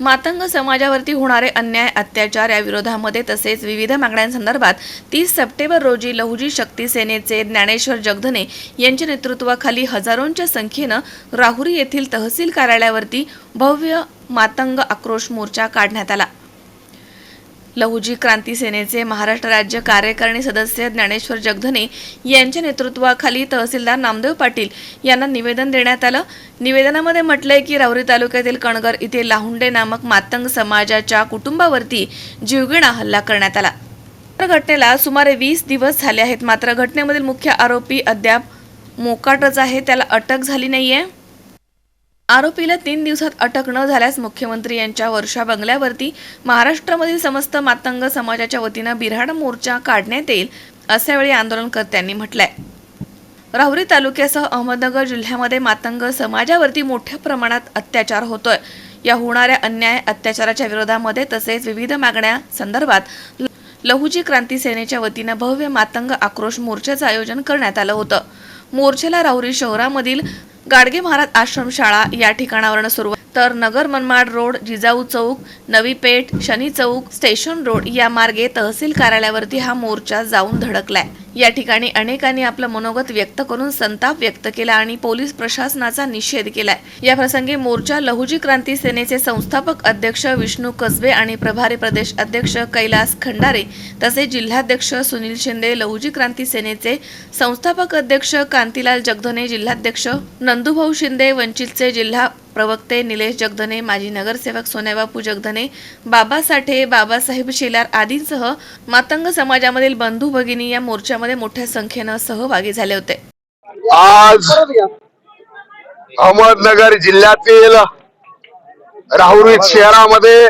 मातंग समाजावरती होणारे अन्याय अत्याचार या विरोधामध्ये तसेच विविध मागण्यांसंदर्भात तीस सप्टेंबर रोजी लहुजी शक्ती सेनेचे ज्ञानेश्वर जगधने यांच्या नेतृत्वाखाली हजारोंच्या संख्येनं राहुरी येथील तहसील कार्यालयावरती भव्य मातंग आक्रोश मोर्चा काढण्यात आला. लहुजी क्रांती सेनेचे महाराष्ट्र राज्य कार्यकारिणी सदस्य ज्ञानेश्वर जगधने यांच्या नेतृत्वाखाली तहसीलदार नामदेव पाटील यांना निवेदन देण्यात आलं. निवेदनामध्ये म्हटलंय की राहुरी तालुक्यातील कणगर इथे लाहुंडे नामक मातंग समाजाच्या कुटुंबावरती जीवघेणा हल्ला करण्यात आला. तर घटनेला सुमारे वीस दिवस झाले आहेत. मात्र घटनेमधील मुख्य आरोपी अद्याप मोकाटच आहे. त्याला अटक झाली नाहीये. आरोपीला तीन दिवसात अटक न झाल्यास मुख्यमंत्री यांच्या वर्षा बंगल्यावरती महाराष्ट्रामधील समस्त मातंग समाजाच्या वतीनं बिऱ्हाड मोर्चा काढण्यात येईल अशावेळी आंदोलनकर्त्यांनी म्हटलंय. राहुरी तालुक्यासह अहमदनगर जिल्ह्यामध्ये मातंग समाजावरती मोठ्या प्रमाणात अत्याचार होतोय. या होणाऱ्या अन्याय अत्याचाराच्या विरोधामध्ये तसेच विविध मागण्या संदर्भात लहुजी क्रांती सेनेच्या वतीनं भव्य मातंग आक्रोश मोर्चाचं आयोजन करण्यात आलं होतं. मोर्चेला राहुरी शहरामधील गाडगे महाराज आश्रमशाळा या ठिकाणावरून सुरुवात. तर Nagar Manmad road Jijau chowk Navi Peth Shani chowk station road या मार्गे तहसील कार्यालयावरती हा मोर्चा जाऊन धडकलाय. या ठिकाणी अनेकांनी आपलं मनोगत व्यक्त करून संताप व्यक्त केला आणि पोलीस प्रशासनाचा निषेध केलाय. या प्रसंगी मोर्चा लहुजी क्रांती सेनेचे संस्थापक अध्यक्ष विष्णू कसबे आणि प्रभारी प्रदेश अध्यक्ष कैलास खंडारे तसेच जिल्हाध्यक्ष सुनील शिंदे लहुजी क्रांती सेनेचे संस्थापक अध्यक्ष कांतीलाल जगधने जिल्हाध्यक्ष नंदुभाऊ शिंदे वंचितचे जिल्हा प्रवक्ते निलेश जगधने माजी नगरसेवक सोन्याबापू जगधने बाबा साठे बाबासाहेब शेलार आदींसह मातंग समाजामधील बंधू भगिनी या मोर्चामध्ये मोठ्या संख्येनं सहभागी झाले होते. आज अहमदनगर जिल्ह्यातील राहुरी शहरामध्ये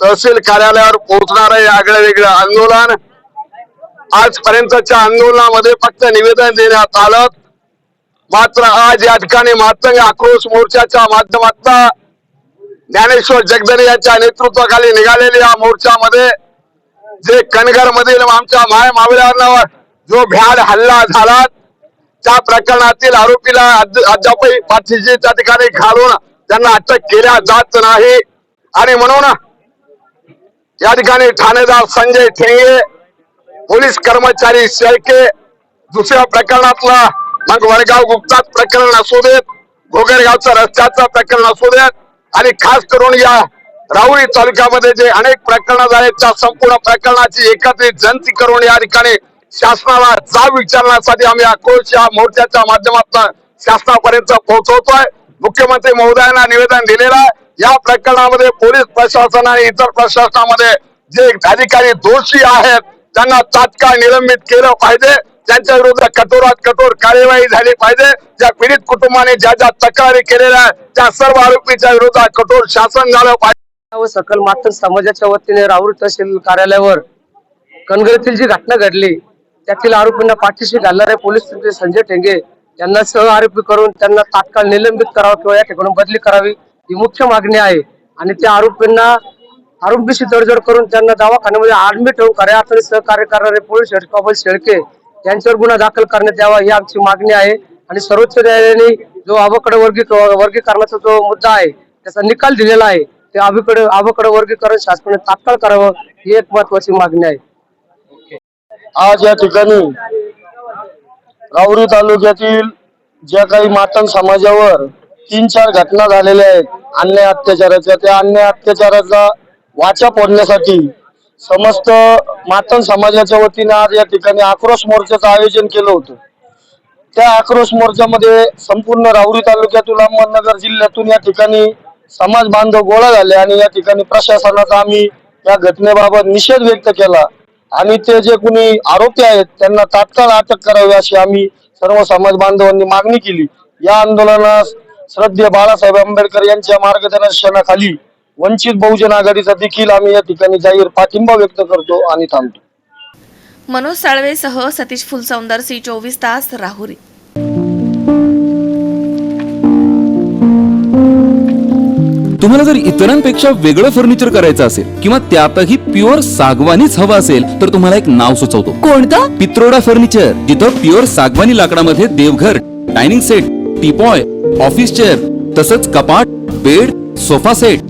तहसील कार्यालयावर पोहोचणार आहे आगळं वेगळं आंदोलन. आजपर्यंतच्या आंदोलनामध्ये फक्त निवेदन देण्यात आलं. मात्र आज या ठिकाणी मातंग आक्रोश मोर्चाच्या माध्यमातून ज्ञानेश्वर जगदने यांच्या नेतृत्वाखाली निघालेल्या या मोर्चामध्ये जे कणगर मधील आमच्या माय मावळ्यांवर जो भ्याड हल्ला झाला त्या प्रकरणातील आरोपीला अद्य- अद्यापही पाठीशी त्या ठिकाणी घालून त्यांना अटक केल्या जात नाही. आणि म्हणून या ठिकाणी ठाणेदार संजय ठेंगे पोलीस कर्मचारी शेळके दुसऱ्या प्रकरणातला मग वडगाव गुप्तात प्रकरण असू देत घोगरगावचा रस्त्याचा प्रकरण असू देत आणि खास करून या राहुरी तालुक्यामध्ये जे अनेक प्रकरणं झालेत त्या संपूर्ण प्रकरणाची एकत्रित जंती करून या ठिकाणी शासनाला जाब विचारण्यासाठी आम्ही आक्रोश या मोर्चाच्या माध्यमातून शासनापर्यंत पोहोचवतोय. मुख्यमंत्री महोदयांना निवेदन दिलेलं आहे. या प्रकरणामध्ये पोलीस प्रशासन आणि इतर प्रशासनामध्ये जे अधिकारी दोषी आहेत त्यांना तात्काळ निलंबित केलं पाहिजे. त्यांच्या विरोधात कठोरात कठोर कार्यवाही झाली पाहिजे. ज्या पीडित कुटुंबाने ज्या ज्या तक्रारी केलेल्या त्या सर्व आरोपीच्या विरोधात कठोर शासन झालं पाहिजे. व सकल मात्र समाजाच्या वतीने राहुल तहसील कार्यालयावर कणगरीतील जी घटना घडली त्यातील आरोपींना पाठीशी घालणारे पोलीस संजय ठेंगे यांना सह आरोपी करून त्यांना तात्काळ निलंबित करावं किंवा या ठिकाणी बदली करावी ही मुख्य मागणी आहे. आणि त्या आरोपींना आरोपीशी तडजोड करून त्यांना दवाखान्यामध्ये आडमी ठेवून खऱ्या अर्थाने सहकार्य करणारे पोलीस हेड कॉन्स्टेबल शेळके यांच्यावर गुन्हा दाखल करण्यात यावा ही आमची मागणी आहे. आणि सर्वोच्च न्यायालयाने जो अवकड वर्गीक वर्गीकरणाचा जो मुद्दा आहे त्याचा निकाल दिलेला आहे ते अभिकडे अवकड वर्गीकरण शासनाने तात्काळ करावं ही एक महत्वाची मागणी आहे. आज या ठिकाणी राहुरी तालुक्यातील ज्या काही मातन समाजावर तीन चार घटना झालेल्या आहेत अन्याय अत्याचाराच्या त्या अन्याय अत्याचाराचा वाचा फोडण्यासाठी समस्त मातन समाजाच्या वतीने आज या ठिकाणी आक्रोश मोर्चाचं आयोजन केलं होतं. त्या आक्रोश मोर्चामध्ये संपूर्ण राहुरी तालुक्यातून अहमदनगर जिल्ह्यातून या ठिकाणी समाज बांधव गोळा झाले आणि या ठिकाणी प्रशासनाचा आम्ही या घटनेबाबत निषेध व्यक्त केला. आणि ते जे कुणी आरोपी आहेत त्यांना तात्काळ अटक करावी अशी आम्ही सर्व समाज बांधवांनी मागणी केली. या आंदोलनास श्रद्धे बाळासाहेब आंबेडकर यांच्या मार्गदर्शनाखाली वंचित बहुजन आघाडीचा देखील आम्ही या ठिकाणी जाहीर पाठिंबा व्यक्त करतो आणि थांबतो. मनोज साळवेसह सतीश फुलसौंदर सी चोवीस तास राहुरी. तुम्हाला जर इतरांपेक्षा वेगळं फर्निचर करायचं असेल किंवा त्यातही प्युअर सागवानीच हवं असेल तर तुम्हाला एक नाव सुचवतो. कोणतं? पित्रोडा फर्निचर जिथं प्युअर सागवानी लाकडामध्ये देवघर dining set teapoy office chair तसंच कपाट bed sofa set